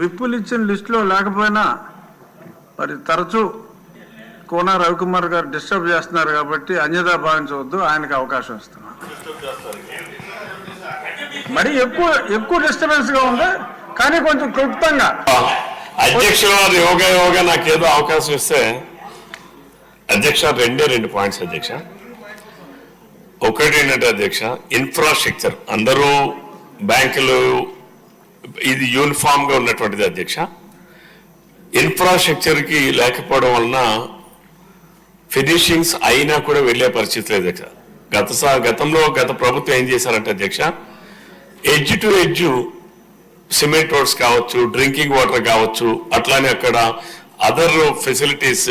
విప్పులు ఇచ్చిన లిస్టులో లేకపోయినా మరి తరచూ కోన రవికుమార్ గారు డిస్టర్బ్ చేస్తున్నారు కాబట్టి అన్యదా భావించవద్దు ఆయనకు అవకాశం ఇస్తున్నాం. మరి ఎక్కువ ఎక్కువ డిస్టర్బెన్స్గా ఉంది కానీ కొంచెం క్లుప్తంగా. అధ్యక్షుల వారు యోగా యోగా నాకేదో అవకాశం ఇస్తే అధ్యక్ష రెండే రెండు పాయింట్స్ అధ్యక్ష. ఒకటి ఏంటంటే అధ్యక్ష ఇన్ఫ్రాస్ట్రక్చర్ అందరూ బ్యాంకులు ఇది యూనిఫామ్గా ఉన్నటువంటిది అధ్యక్ష. ఇన్ఫ్రాస్ట్రక్చర్కి లేకపోవడం వలన ఫినిషింగ్స్ అయినా కూడా వెళ్ళే పరిస్థితి లేదు అధ్యక్ష. గత సా- గతంలో గత ప్రభుత్వం ఏం చేశారంటే అధ్యక్ష edge to edge cement roads కావచ్చు డ్రింకింగ్ వాటర్ కావచ్చు అట్లానే అక్కడ అదర్ ఫెసిలిటీస్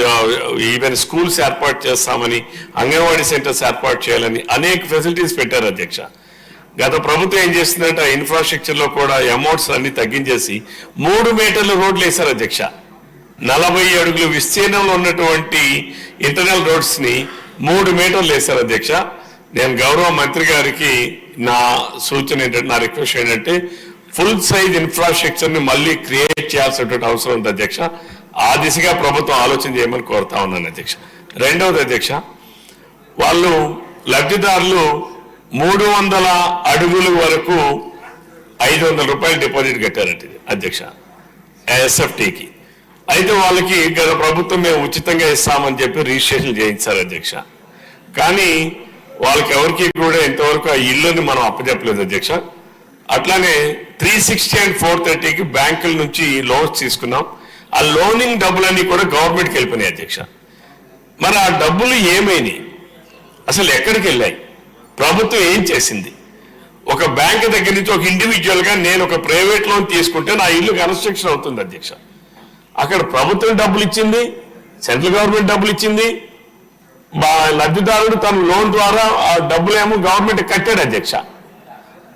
ఈవెన్ స్కూల్స్ ఏర్పాటు చేస్తామని అంగన్వాడీ సెంటర్స్ ఏర్పాటు చేయాలని అనేక ఫెసిలిటీస్ పెట్టారు అధ్యక్ష. గత ప్రభుత్వం ఏం చేస్తుందంటే ఇన్ఫ్రాస్ట్రక్చర్లో కూడా అమౌంట్స్ అన్ని తగ్గించేసి మూడు మీటర్ల రోడ్లు వేశారు అధ్యక్ష. నలభై అడుగులు విస్తీర్ణంలో ఉన్నటువంటి ఇంటర్నల్ రోడ్స్ని మూడు మీటర్లు వేశారు అధ్యక్ష. నేను గౌరవ మంత్రి గారికి నా సూచన ఏంటంటే నా రిక్వెస్ట్ ఏంటంటే ఫుల్ సైజ్ ఇన్ఫ్రాస్ట్రక్చర్ని మళ్ళీ క్రియేట్ చేయాల్సినటువంటి అవసరం ఉంది అధ్యక్ష. ఆ దిశగా ప్రభుత్వం ఆలోచన చేయమని కోరుతా ఉన్నాను అధ్యక్ష. రెండవది అధ్యక్ష వాళ్ళు లబ్ధిదారులు మూడు వందల అడుగుల వరకు ఐదు వందల రూపాయలు డిపాజిట్ కట్టారంట అధ్యక్ష ఎస్ఎఫ్టీకి. అయితే వాళ్ళకి గత ప్రభుత్వం మేము ఉచితంగా ఇస్తామని చెప్పి రిజిస్ట్రేషన్ చేయించారు అధ్యక్ష. కానీ వాళ్ళకి ఎవరికి కూడా ఇంతవరకు ఆ ఇల్లుని మనం అప్పచెప్పలేదు అధ్యక్ష. అట్లానే త్రీ సిక్స్టీ అండ్ ఫోర్ థర్టీకి బ్యాంకుల నుంచి లోన్స్ తీసుకున్నాం. ఆ లోనింగ్ డబ్బులన్నీ కూడా గవర్నమెంట్కి వెళ్ళిపోయినాయి అధ్యక్ష. మరి ఆ డబ్బులు ఏమైనాయి? అసలు ఎక్కడికి వెళ్ళాయి? ప్రభుత్వం ఏం చేసింది? ఒక బ్యాంక్ దగ్గర నుంచి ఒక ఇండివిజువల్గా నేను ఒక ప్రైవేట్ లోన్ తీసుకుంటే నా ఇల్లు కన్స్ట్రక్షన్ అవుతుంది అధ్యక్ష. అక్కడ ప్రభుత్వం డబ్బులు ఇచ్చింది సెంట్రల్ గవర్నమెంట్ డబ్బులు ఇచ్చింది. మా లబ్ధిదారుడు తన లోన్ ద్వారా ఆ డబ్బులేమో గవర్నమెంట్ కట్టాడు అధ్యక్ష.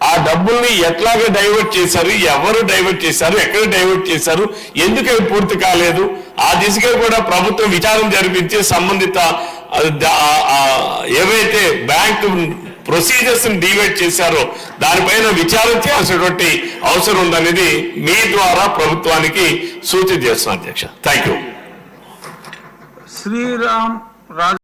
ఆ డబ్బుల్ని ఎట్లాగా డైవర్ట్ చేశారు ఎవరు డైవర్ట్ చేశారు ఎక్కడ డైవర్ట్ చేశారు ఎందుకు అవి పూర్తి కాలేదు? ఆ దిశగా కూడా ప్రభుత్వం విచారం జరిపించి సంబంధిత ఏవైతే బ్యాంకు ప్రొసీజర్స్ డివైడ్ చేశారో. దానిపైన విచారం చేయాల్సినటువంటి అవసరం ఉందనేది మీ ద్వారా ప్రభుత్వానికి సూచన చేస్తున్నాను అధ్యక్ష. Thank you Sriram